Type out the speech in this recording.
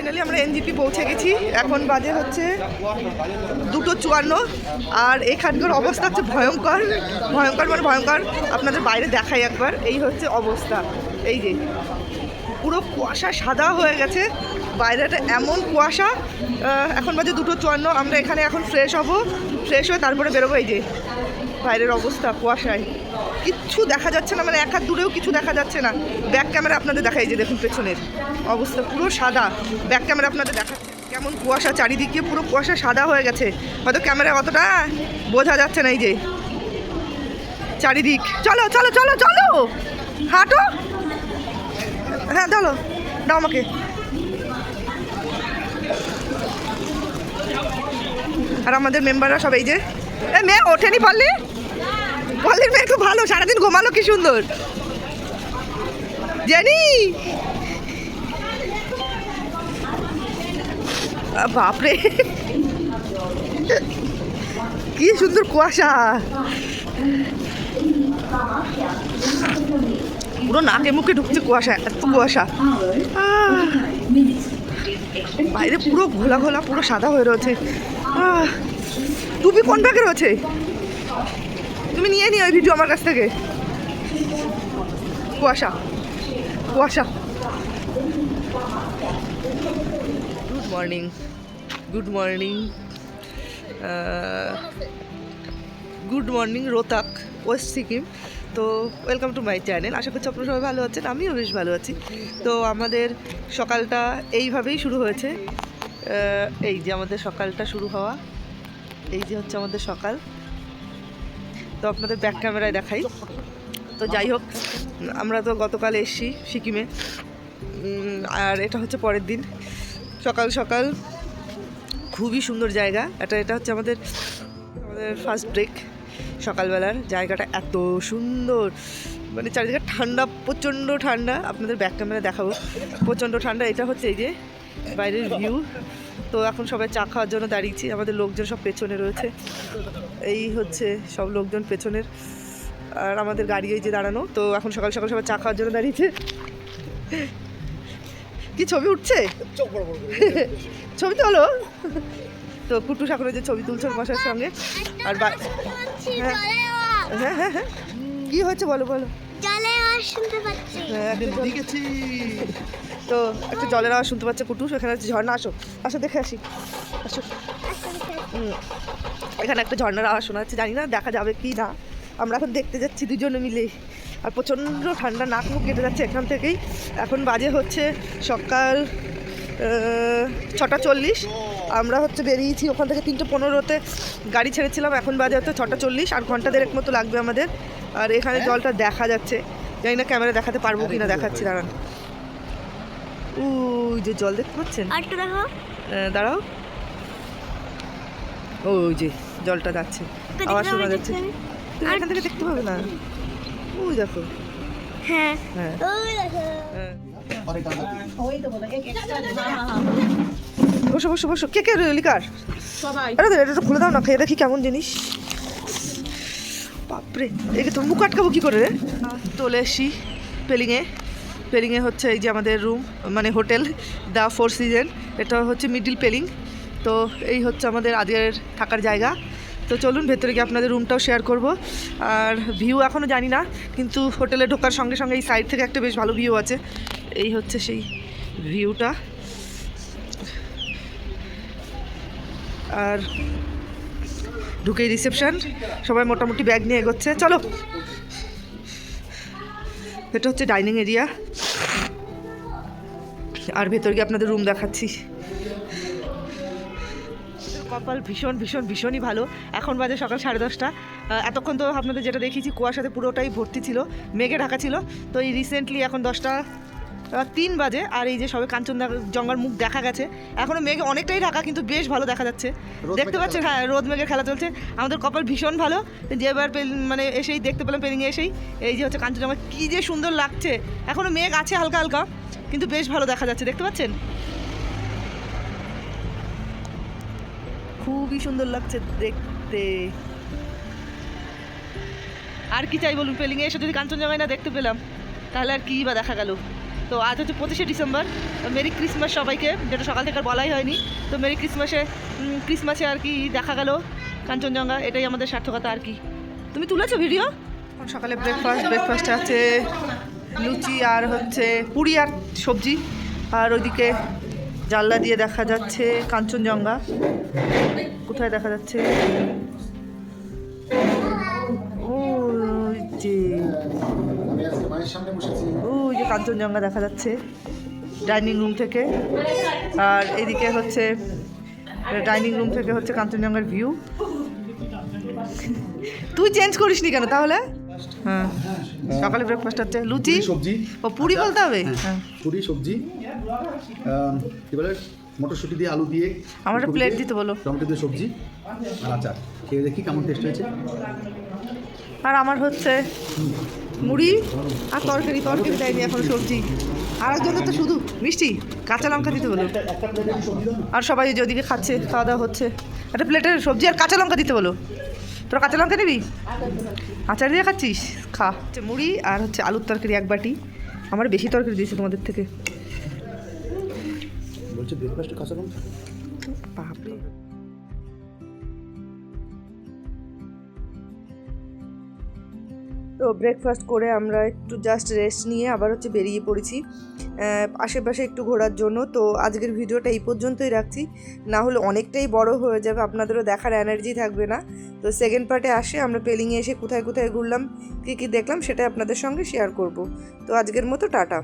Finally আমরা NJP পৌঁছে গেছি। এখন বাজে হচ্ছে দুটো চুয়ান্ন। আর এখানকার অবস্থা হচ্ছে ভয়ঙ্কর। ভয়ঙ্কর মানে ভয়ঙ্কর। আপনাদের বাইরে দেখাই একবার। এই হচ্ছে অবস্থা। এই যে, পুরো কুয়াশা সাদা হয়ে গেছে। বাইরেটা এমন কুয়াশা। এখন বাজে দুটো চুয়ান্ন। আমরা এখানে এখন ফ্রেশ হব। ফ্রেশ হয়ে তারপরে বেরোবো। এই যে, বাইরের অবস্থা কুয়াশায়। কিচ্ছু দেখা যাচ্ছে না মানে এক হাত দূরেও কিছু দেখা যাচ্ছে না। ব্যাক ক্যামেরা আপনাদের দেখাই যে দেখুন পেছনের অবস্থা পুরো সাদা। ব্যাক ক্যামেরা আপনাদের দেখাচ্ছে কেমন কুয়াশা, চারিদিকে পুরো কুয়াশা সাদা হয়ে গেছে। হয়তো ক্যামেরা অতটা বোঝা যাচ্ছে না এই যে। চারিদিক। চলো চলো চলো চলো! হাঁটো! হ্যাঁ চলো, দাও আমাকে। আর আমাদের মেম্বাররা সব এই যে এ, মেয়ে ওঠেনি পারলি পল্লীর মেয়ে খুব ভালো, সারাদিন ঘুমালো কি সুন্দর? জেনি! বাপরে! কি সুন্দর কুয়াশা। পুরো নাকে মুখে ঢুকছে কুয়াশা, এত কুয়াশা। বাইরে পুরো ঘোলা ঘোলা, পুরো সাদা হয়ে রয়েছে। টুপি কোন ব্যাগে রয়েছে? তুমি নিয়ে নিও ওই ভিডিও আমার কাছ থেকে। কুয়াশা। কুয়াশা। Good morning good morning good morning Rotak west Sikkim. তো ওয়েলকাম টু মাই চ্যানেল আশা করছি আপনারা সবাই ভালো আছেন। আমিও বেশ ভালো আছি। তো আমাদের সকালটা এইভাবেই শুরু হয়েছে। এই যে আমাদের সকালটা শুরু হওয়া। এই যে হচ্ছে আমাদের সকাল। তো আপনাদের ব্যাক ক্যামেরায় দেখাই। তো যাই হোক, আমরা তো গতকাল এসছি সিকিমে। আর এটা হচ্ছে পরের দিন। সকাল সকাল খুবই সুন্দর জায়গা। এটা এটা হচ্ছে আমাদের আমাদের ফার্স্ট ব্রেক সকালবেলার। জায়গাটা এত সুন্দর। মানে চারিদিকে ঠান্ডা, প্রচণ্ড ঠান্ডা। আপনাদের ব্যাক ক্যামেরা দেখাবো। প্রচণ্ড ঠান্ডা। এটা হচ্ছে এই যে বাইরের ভিউ তো এখন সবাই চা খাওয়ার জন্য দাঁড়িয়েছি আমাদের লোকজন সব পেছনে রয়েছে। এই হচ্ছে সব লোকজন পেছনের আর আমাদের গাড়ি এই যে দাঁড়ানো তো এখন সকাল সকাল সবাই চা খাওয়ার জন্য দাঁড়িয়েছে। কি ছবি উঠছে? ছবি তোলো। তো কুটু ঠাকুরের যে ছবি তুলছে ওর মশার সঙ্গে আর বা- হ্যাঁ হ্যাঁ হ্যাঁ হ্যাঁ। কি হচ্ছে বলো বলো। জলে আওয়াজ শুনতে পাচ্ছি হ্যাঁ দেখেছি। তো একটা জলের আওয়াজ শুনতে পাচ্ছে কুটু এখানে হচ্ছে ঝর্ণা। আসো আসো দেখে আসি। আসো। এখানে একটা ঝর্ণার আওয়াজ শোনা যাচ্ছে জানি না দেখা যাবে কি না। আমরা এখন দেখতে যাচ্ছি দুজনে মিলে। আর প্রচণ্ড ঠান্ডা নাক মুখ কেটে যাচ্ছে এখান থেকেই। এখন বাজে হচ্ছে সকাল ছটা চল্লিশ। আমরা হচ্ছে বেরিয়েছি ওখান থেকে তিনটে পনেরোতে। গাড়ি ছেড়েছিলাম এখন বাজে হচ্ছে ছটা চল্লিশ আর ঘণ্টা দেড়েক মতো লাগবে আমাদের। আর এখানে জলটা দেখা যাচ্ছে। জানি না ক্যামেরা দেখাতে পারব কি না দেখাচ্ছি দাঁড়ান। ওই যে জল দেখতে পাচ্ছেন? আর দেখো দাঁড়াও। ওই যে জলটা যাচ্ছে আওয়াজ শোনা যাচ্ছে। এখান থেকে দেখতে পাবে না? ওই দেখো। হ্যাঁ। হ্যাঁ। ওই দেখো। বসো বসো বসো। কে কে লিকার সবাই। আরে এটা খুলে দাও না খেয়ে দেখি কেমন জিনিস। বাপরে একে তো মুখ আটকাবো কী করে রে? চলে এসছি পেলিংয়ে পেলিংয়ে হচ্ছে এই যে আমাদের রুম মানে হোটেল দ্য ফোর সিজন এটা হচ্ছে মিডিল পেলিং তো এই হচ্ছে আমাদের আদিয়ার থাকার জায়গা। তো চলুন ভেতরে গিয়ে আপনাদের রুমটাও শেয়ার করব। আর ভিউ এখনও জানি না, কিন্তু হোটেলে ঢোকার সঙ্গে সঙ্গে এই সাইড থেকে একটা বেশ ভালো ভিউ আছে। এই হচ্ছে সেই ভিউটা আর ঢুকেই রিসেপশন সবাই মোটামুটি ব্যাগ নিয়ে এগোচ্ছে। চলো। এটা হচ্ছে ডাইনিং এরিয়া। আর ভেতর গিয়ে আপনাদের রুম দেখাচ্ছি। কপাল ভীষণ ভীষণ, ভীষণই ভালো। এখন বাজে সকাল সাড়ে দশটা। এতক্ষণ তো আপনাদের যেটা দেখিয়েছি, কুয়াশাতে পুরোটাই ভর্তি ছিল, মেঘে ঢাকা ছিল। তো এই রিসেন্টলি এখন দশটা তিন বাজে আর এই যে সবে কাঞ্চনজঙ্ঘার মুখ দেখা গেছে। এখনও মেঘ অনেকটাই ঢাকা কিন্তু বেশ ভালো দেখা যাচ্ছে। দেখতে পাচ্ছেন হ্যাঁ রোদ মেঘের খেলা চলছে। আমাদের কপাল ভীষণ ভালো। যে এবার মানে এসেই দেখতে পেলাম পেলিংয়ে এসেই। এই যে হচ্ছে কাঞ্চনজঙ্ঘা কী যে সুন্দর লাগছে। এখনও মেঘ আছে হালকা হালকা কিন্তু বেশ ভালো দেখা যাচ্ছে দেখতে পাচ্ছেন? খুবই সুন্দর লাগছে দেখতে। আর কি চাই বলুন পেলিংয়ে এসে যদি কাঞ্চনজঙ্ঘায় না দেখতে পেলাম তাহলে আর কী বা দেখা গেল? তো আজ হচ্ছে পঁচিশে ডিসেম্বর। মেরি ক্রিসমাস সবাইকে, যেটা সকাল থেকে বলাই হয়নি। তো মেরি ক্রিসমাসে ক্রিসমাসে আর কি দেখা গেল কাঞ্চনজঙ্ঘা, এটাই আমাদের সার্থকতা আর কি। তুমি তুলেছো ভিডিও? সকালে ব্রেকফাস্ট ব্রেকফাস্ট আছে লুচি আর হচ্ছে পুরি আর সবজি। আর ওইদিকে জানলা দিয়ে দেখা যাচ্ছে কাঞ্চনজঙ্ঘা। কোথায় দেখা যাচ্ছে? ওই যে আমি আজকে মায়ের সামনে বসেছি। ওই যে কাঞ্চনজঙ্ঘা দেখা যাচ্ছে ডাইনিং রুম থেকে। আর এদিকে হচ্ছে ডাইনিং রুম থেকে হচ্ছে কাঞ্চনজঙ্ঘার ভিউ। তুই চেঞ্জ করিস নি কেন তাহলে? হ্যাঁ সকালে ব্রেকফাস্ট হচ্ছে। লুচি? সবজি। ও পুরি বলতে হবে? হ্যাঁ পুরি সবজি। কি বলে? মটরশুঁটি দিয়ে আলু দিয়ে আমার প্লেট দিতে বলো। টমেটো দিয়ে সবজি আর আচার। খেয়ে দেখি কেমন টেস্ট হয়েছে। আর আমার হচ্ছে মুড়ি আর তরকারি তরকারি দেয়নি এখন সবজি। আর একজনের তো শুধু মিষ্টি কাঁচা লঙ্কা দিতে বলো। আর সবাই যে ওদিকে খাচ্ছে খাওয়া দাওয়া হচ্ছে। একটা প্লেটের সবজি আর কাঁচা লঙ্কা দিতে বলো। তোরা কাঁচা লঙ্কা নিবি? আচার দিয়ে খাচ্ছিস? খা। হচ্ছে মুড়ি আর হচ্ছে আলুর তরকারি এক বাটি। আমার বেশি তরকারি দিয়েছে তোমাদের থেকে। বলছে ব্রেকফাস্টে কাঁচা লঙ্কা বাপরে। তো ব্রেকফাস্ট করে আমরা একটু জাস্ট রেস্ট নিয়ে আবার হচ্ছে বেরিয়ে পড়েছি। আশেপাশে একটু ঘোরার জন্য। তো আজকের ভিডিওটা এই পর্যন্তই রাখছি। না হলে অনেকটাই বড় হয়ে যাবে। আপনাদেরও দেখার এনার্জি থাকবে না। তো সেকেন্ড পার্টে আসে। আমরা পেলিংয়ে এসে কোথায় কোথায় ঘুরলাম, কী কী দেখলাম সেটা আপনাদের সঙ্গে শেয়ার করব। তো আজকের মতো টাটা।